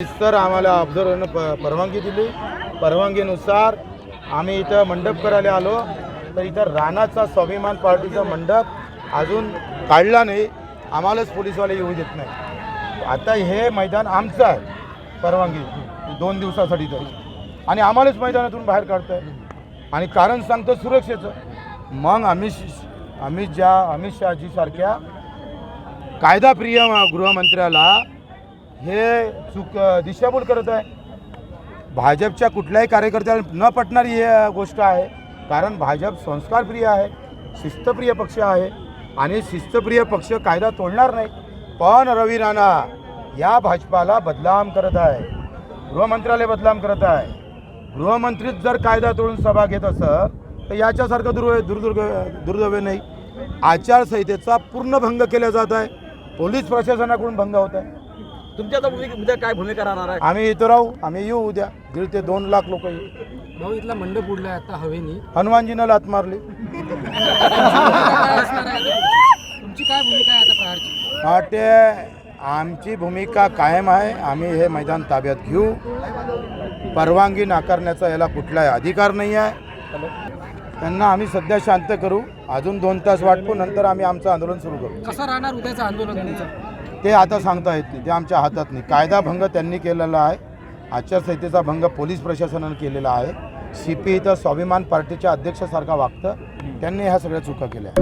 तर आम्हाला ऑब्झर्वरनं प परवानगी दिली. परवानगीनुसार आम्ही इथं मंडप करायला आलो. तर इथं राणाचा स्वाभिमान पार्टीचा मंडप अजून काढला नाही. आम्हालाच पोलीसवाले येऊ देत नाही. आता हे मैदान आमचं आहे. परवानगी. दोन दिवसासाठी तरी. आणि आम्हालाच मैदानातून बाहेर काढत आहे आणि कारण सांगतो सुरक्षेचं. मग अमित अमित ज्या अमित शहाजीसारख्या कायदाप्रिय गृहमंत्र्याला हे चुक दिशाभूल करत आहे. भाजपच्या कुठल्याही कार्यकर्त्याला न पटणारी ही गोष्ट आहे. कारण भाजप संस्कारप्रिय आहे शिस्तप्रिय पक्ष आहे आणि शिस्तप्रिय पक्ष कायदा तोडणार नाही. पण रवी राणा या भाजपाला बदनाम करत आहे. गृहमंत्रालय बदनाम करत आहे. गृहमंत्रीच जर कायदा तोडून सभा घेत असत तर याच्यासारखं दुर्व दुर्दुर्ग दुर्दैव नाही. आचारसंहितेचा पूर्ण भंग केला जात आहे. पोलीस प्रशासनाकडून भंग होत आहे. तुमची आता भूमिका उद्या काय भूमिका राहणार आहे? आम्ही इथं राहू आम्ही येऊ उद्या. दीड ते दोन लाख लोक येऊ. भाऊ इथला मंडप उडलाय आता हवेनी. हनुमानजीनं लात मारली. तुमची काय भूमिका आहे आता प्रहारची वाटते आमची भूमिका कायम आहे. आम्ही हे मैदान ताब्यात घेऊ. परवानगी नाकारण्याचा याला कुठलाही अधिकार नाही आहे. त्यांना आम्ही सध्या शांत करू. अजून दोन तास वाटपू नंतर आम्ही आमचं आंदोलन सुरू करू. कसं राहणार उद्याचं आंदोलन तुमचं? ते आता सांगता येत नाही ते आमच्या हातात नाही. कायदा भंग त्यांनी केलेला आहे. आचारसंहितेचा भंग पोलीस प्रशासनानं केलेला आहे. सी पी इथं स्वाभिमान पार्टीच्या अध्यक्षासारखा वागतं. त्यांनी ह्या सगळ्या चुका केल्या.